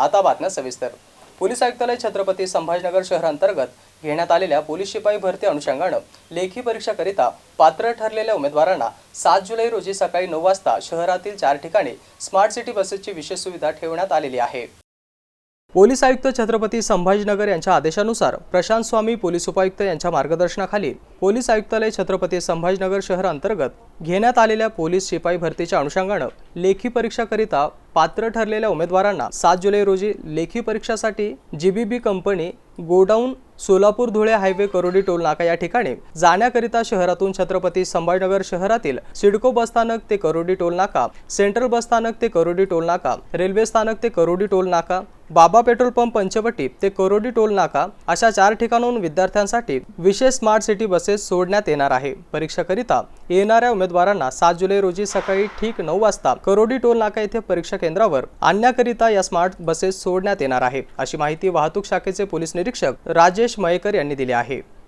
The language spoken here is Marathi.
आता बातम्या सविस्तर. पोलीस आयुक्तालय छत्रपती संभाजीनगर शहरांतर्गत घेण्यात आलेल्या पोलीस शिपाई भरती अनुषंगानं लेखी परीक्षाकरिता पात्र ठरलेल्या उमेदवारांना सात जुलै रोजी सकाळी नऊ वाजता शहरातील चार ठिकाणी स्मार्ट सिटी बसेसची विशेष सुविधा ठेवण्यात आलेली आहे. पोलीस आयुक्त छत्रपती संभाजीनगर यांच्या आदेशानुसार प्रशांत स्वामी पोलीस उपायुक्त यांच्या मार्गदर्शनाखाली पोलीस आयुक्तालय छत्रपती संभाजीनगर शहर अंतर्गत घेण्यात आलेल्या पोलीस शिपाई भरतीच्या अनुषंगानं लेखी परीक्षाकरिता पात्र ठरलेल्या उमेदवारांना सात जुलै रोजी लेखी परीक्षासाठी G B B company godown Solapur Dhule highway Karodi toll नाका या ठिकाणी. जाण्याकरिता शहरातून छत्रपती संभाजीनगर शहरातील सिडको बसस्थानक ते करोडी टोल नाका सेंट्रल बसस्थानक ते करोडी टोल नाका रेल्वे स्थानक ते करोडी टोल नाका बाबा पेट्रोल पंप पंचवटी ते करोडी टोल नाका अशा चार ठिकाणाहून विद्यार्थ्यांसाठी विशेष स्मार्ट सिटी बसेस सोडण्यात येणार आहे. परीक्षाकरिता येणाऱ्या उमेदवारांना सात जुलै रोजी सकाळी ठीक नऊ वाजता करोडी टोल नाका येथे परीक्षा केंद्रावर आणण्याकरिता या स्मार्ट बसेस सोडण्यात येणार आहे. अशी माहिती वाहतूक शाखेचे पोलीस निरीक्षक राजेश मयेकर यांनी दिले आहे.